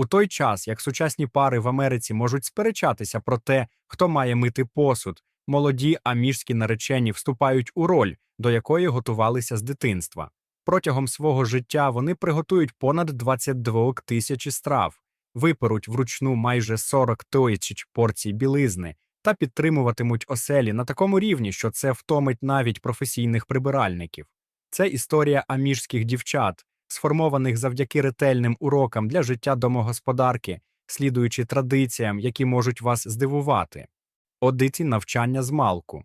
У той час, як сучасні пари в Америці можуть сперечатися про те, хто має мити посуд, молоді аміжські наречені вступають у роль, до якої готувалися з дитинства. Протягом свого життя вони приготують понад 22 тисячі страв, виперуть вручну майже 40 тисяч порцій білизни та підтримуватимуть оселі на такому рівні, що це втомить навіть професійних прибиральників. Це історія аміжських дівчат, сформованих завдяки ретельним урокам для життя домогосподарки, слідуючи традиціям, які можуть вас здивувати. Одиці навчання з малку.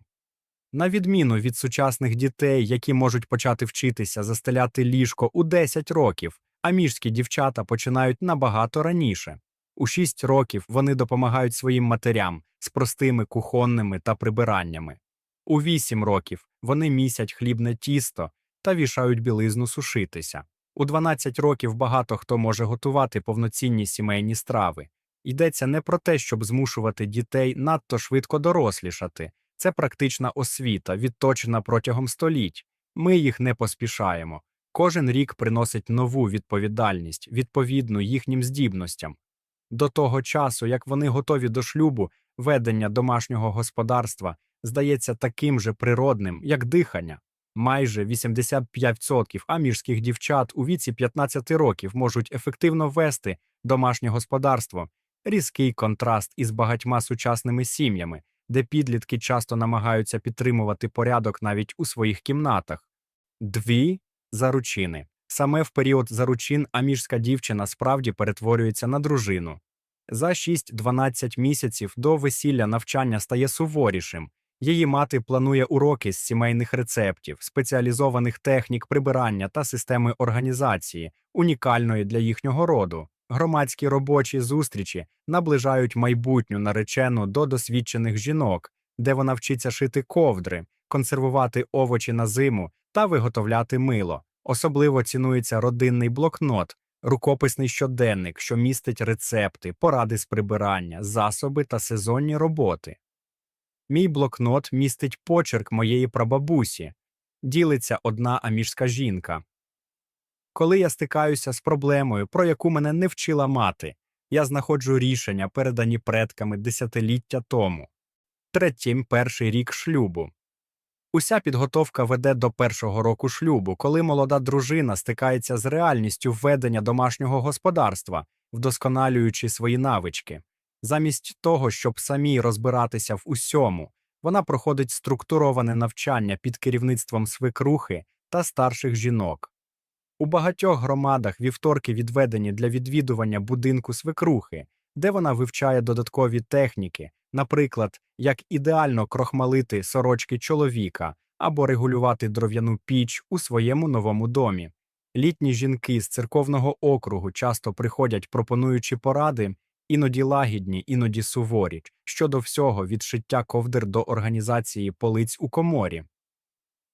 На відміну від сучасних дітей, які можуть почати вчитися застеляти ліжко у 10 років, аміжські дівчата починають набагато раніше. У 6 років вони допомагають своїм матерям з простими кухонними та прибираннями. У 8 років вони місять хлібне тісто та вішають білизну сушитися. У 12 років багато хто може готувати повноцінні сімейні страви. Йдеться не про те, щоб змушувати дітей надто швидко дорослішати. Це практична освіта, відточена протягом століть. Ми їх не поспішаємо. Кожен рік приносить нову відповідальність, відповідну їхнім здібностям. До того часу, як вони готові до шлюбу, ведення домашнього господарства здається таким же природним, як дихання. Майже 85% амірських дівчат у віці 15 років можуть ефективно вести домашнє господарство. Різкий контраст із багатьма сучасними сім'ями, де підлітки часто намагаються підтримувати порядок навіть у своїх кімнатах. Дві заручини. Саме в період заручин аміжська дівчина справді перетворюється на дружину. За 6-12 місяців до весілля навчання стає суворішим. Її мати планує уроки з сімейних рецептів, спеціалізованих технік прибирання та системи організації, унікальної для їхнього роду. Громадські робочі зустрічі наближають майбутню наречену до досвідчених жінок, де вона вчиться шити ковдри, консервувати овочі на зиму та виготовляти мило. Особливо цінується родинний блокнот, рукописний щоденник, що містить рецепти, поради з прибирання, засоби та сезонні роботи. Мій блокнот містить почерк моєї прабабусі, ділиться одна аміжська жінка. Коли я стикаюся з проблемою, про яку мене не вчила мати, я знаходжу рішення, передані предками десятиліття тому. Третім перший рік шлюбу. Уся підготовка веде до першого року шлюбу, коли молода дружина стикається з реальністю ведення домашнього господарства, вдосконалюючи свої навички. Замість того, щоб самій розбиратися в усьому, вона проходить структуроване навчання під керівництвом свекрухи та старших жінок. У багатьох громадах вівторки відведені для відвідування будинку свекрухи, де вона вивчає додаткові техніки, наприклад, як ідеально крохмалити сорочки чоловіка або регулювати дров'яну піч у своєму новому домі. Літні жінки з церковного округу часто приходять, пропонуючи поради, іноді лагідні, іноді суворі, щодо всього від шиття ковдр до організації полиць у коморі.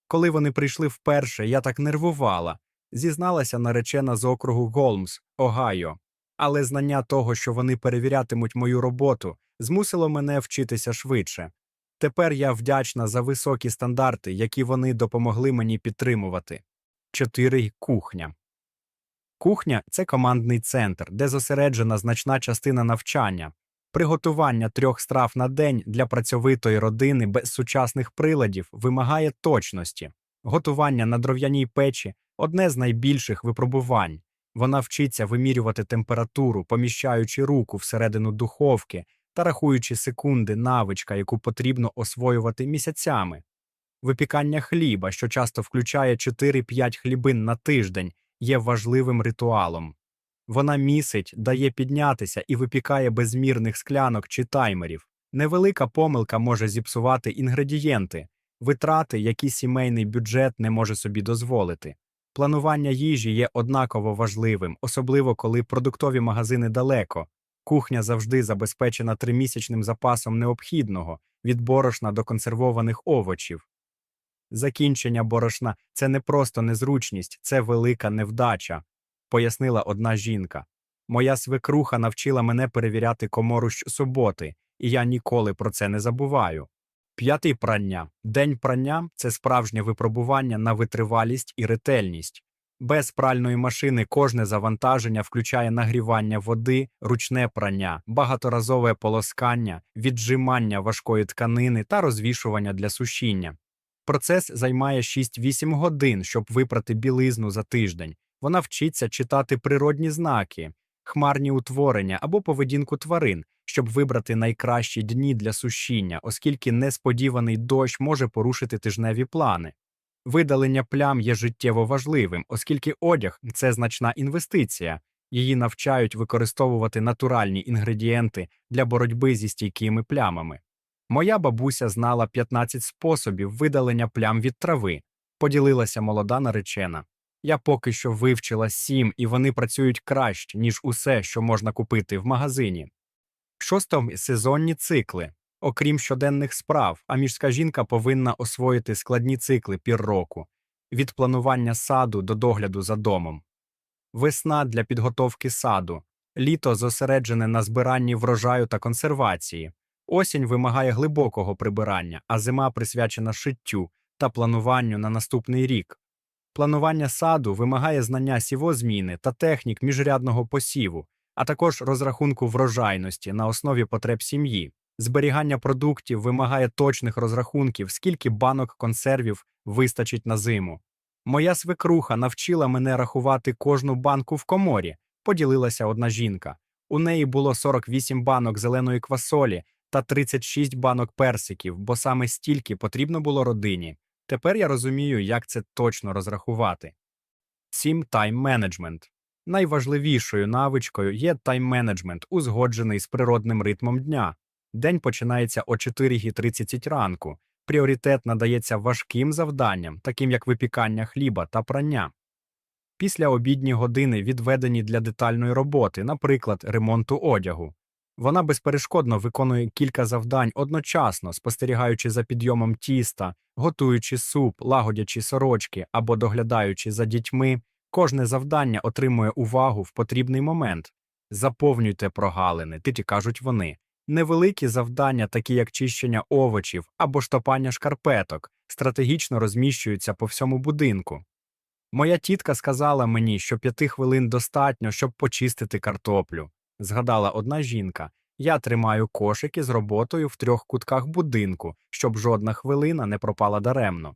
Коли вони прийшли вперше, я так нервувала, зізналася наречена з округу Голмс, Огайо. Але знання того, що вони перевірятимуть мою роботу, змусило мене вчитися швидше. Тепер я вдячна за високі стандарти, які вони допомогли мені підтримувати. 4. Кухня. Кухня це командний центр, де зосереджена значна частина навчання. Приготування трьох страв на день для працьовитої родини без сучасних приладів вимагає точності. Готування на дров'яній печі одне з найбільших випробувань. Вона вчиться вимірювати температуру, поміщаючи руку всередину духовки та рахуючи секунди навичка, яку потрібно освоювати місяцями. Випікання хліба, що часто включає 4-5 хлібин на тиждень, є важливим ритуалом. Вона місить, дає піднятися і випікає безмірних склянок чи таймерів. Невелика помилка може зіпсувати інгредієнти, витрати, які сімейний бюджет не може собі дозволити. Планування їжі є однаково важливим, особливо коли продуктові магазини далеко. Кухня завжди забезпечена тримісячним запасом необхідного від борошна до консервованих овочів. Закінчення борошна це не просто незручність, це велика невдача, пояснила одна жінка. Моя свекруха навчила мене перевіряти комору щосуботи, і я ніколи про це не забуваю. П'ятий прання. День прання це справжнє випробування на витривалість і ретельність. Без пральної машини кожне завантаження включає нагрівання води, ручне прання, багаторазове полоскання, віджимання важкої тканини та розвішування для сушіння. Процес займає 6-8 годин, щоб випрати білизну за тиждень. Вона вчиться читати природні знаки, хмарні утворення або поведінку тварин, щоб вибрати найкращі дні для сушіння, оскільки несподіваний дощ може порушити тижневі плани. Видалення плям є життєво важливим, оскільки одяг це значна інвестиція. Її навчають використовувати натуральні інгредієнти для боротьби зі стійкими плямами. Моя бабуся знала 15 способів видалення плям від трави, поділилася молода наречена. Я поки що вивчила сім, і вони працюють краще, ніж усе, що можна купити в магазині. Шостом сезонні цикли. Окрім щоденних справ, аміжська жінка повинна освоїти складні цикли пір року від планування саду до догляду за домом. Весна для підготовки саду, літо зосереджене на збиранні врожаю та консервації, осінь вимагає глибокого прибирання, а зима присвячена шиттю та плануванню на наступний рік. Планування саду вимагає знання сівозміни та технік міжрядного посіву, а також розрахунку врожайності на основі потреб сім'ї. Зберігання продуктів вимагає точних розрахунків, скільки банок консервів вистачить на зиму. Моя свекруха навчила мене рахувати кожну банку в коморі, поділилася одна жінка. У неї було 48 банок зеленої квасолі та 36 банок персиків, бо саме стільки потрібно було родині. Тепер я розумію, як це точно розрахувати. 7. Тайм-менеджмент. Найважливішою навичкою є тайм-менеджмент, узгоджений з природним ритмом дня. День починається о 4.30 ранку. Пріоритет надається важким завданням, таким як випікання хліба та прання. Після обідні години відведені для детальної роботи, наприклад, ремонту одягу. Вона безперешкодно виконує кілька завдань одночасно, спостерігаючи за підйомом тіста, готуючи суп, лагодячи сорочки або доглядаючи за дітьми. Кожне завдання отримує увагу в потрібний момент. Заповнюйте прогалини, титі кажуть вони. Невеликі завдання, такі як чищення овочів або штопання шкарпеток, стратегічно розміщуються по всьому будинку. Моя тітка сказала мені, що п'яти хвилин достатньо, щоб почистити картоплю. Згадала одна жінка. Я тримаю кошики з роботою в трьох кутках будинку, щоб жодна хвилина не пропала даремно.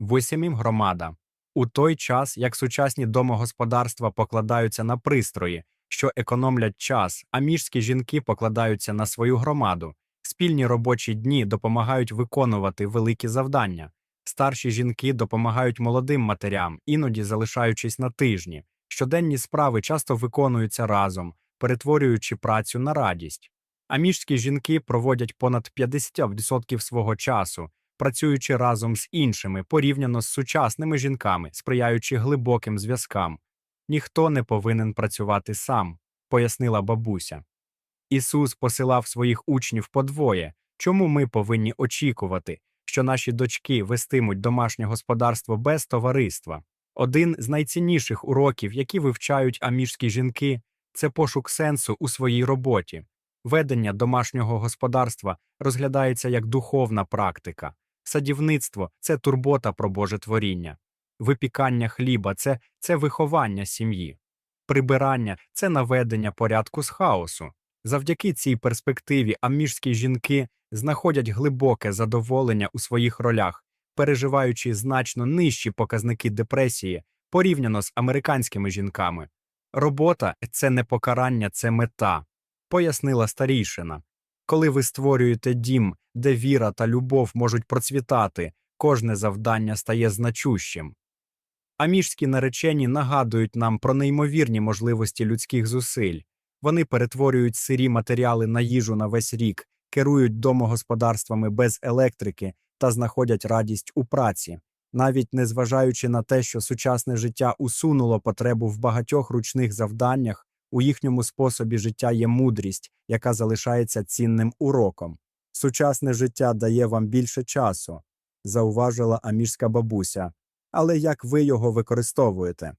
Восімім громада. У той час, як сучасні домогосподарства покладаються на пристрої, що економлять час, а міжські жінки покладаються на свою громаду. Спільні робочі дні допомагають виконувати великі завдання. Старші жінки допомагають молодим матерям, іноді залишаючись на тижні. Щоденні справи часто виконуються разом, перетворюючи працю на радість. А міжські жінки проводять понад 50% свого часу, працюючи разом з іншими порівняно з сучасними жінками, сприяючи глибоким зв'язкам. Ніхто не повинен працювати сам, пояснила бабуся. Ісус посилав своїх учнів подвоє. Чому ми повинні очікувати, що наші дочки вестимуть домашнє господарство без товариства? Один з найцінніших уроків, які вивчають аміжські жінки, це пошук сенсу у своїй роботі. Ведення домашнього господарства розглядається як духовна практика, садівництво це турбота про Боже творіння, випікання хліба це, це виховання сім'ї, прибирання це наведення порядку з хаосу. Завдяки цій перспективі аміжські жінки знаходять глибоке задоволення у своїх ролях, переживаючи значно нижчі показники депресії порівняно з американськими жінками. Робота це не покарання, це мета, пояснила старійшина. Коли ви створюєте дім, де віра та любов можуть процвітати, кожне завдання стає значущим. Аміжські наречені нагадують нам про неймовірні можливості людських зусиль. Вони перетворюють сирі матеріали на їжу на весь рік, керують домогосподарствами без електрики та знаходять радість у праці навіть незважаючи на те, що сучасне життя усунуло потребу в багатьох ручних завданнях, у їхньому способі життя є мудрість, яка залишається цінним уроком. Сучасне життя дає вам більше часу, зауважила аміжська бабуся. Але як ви його використовуєте?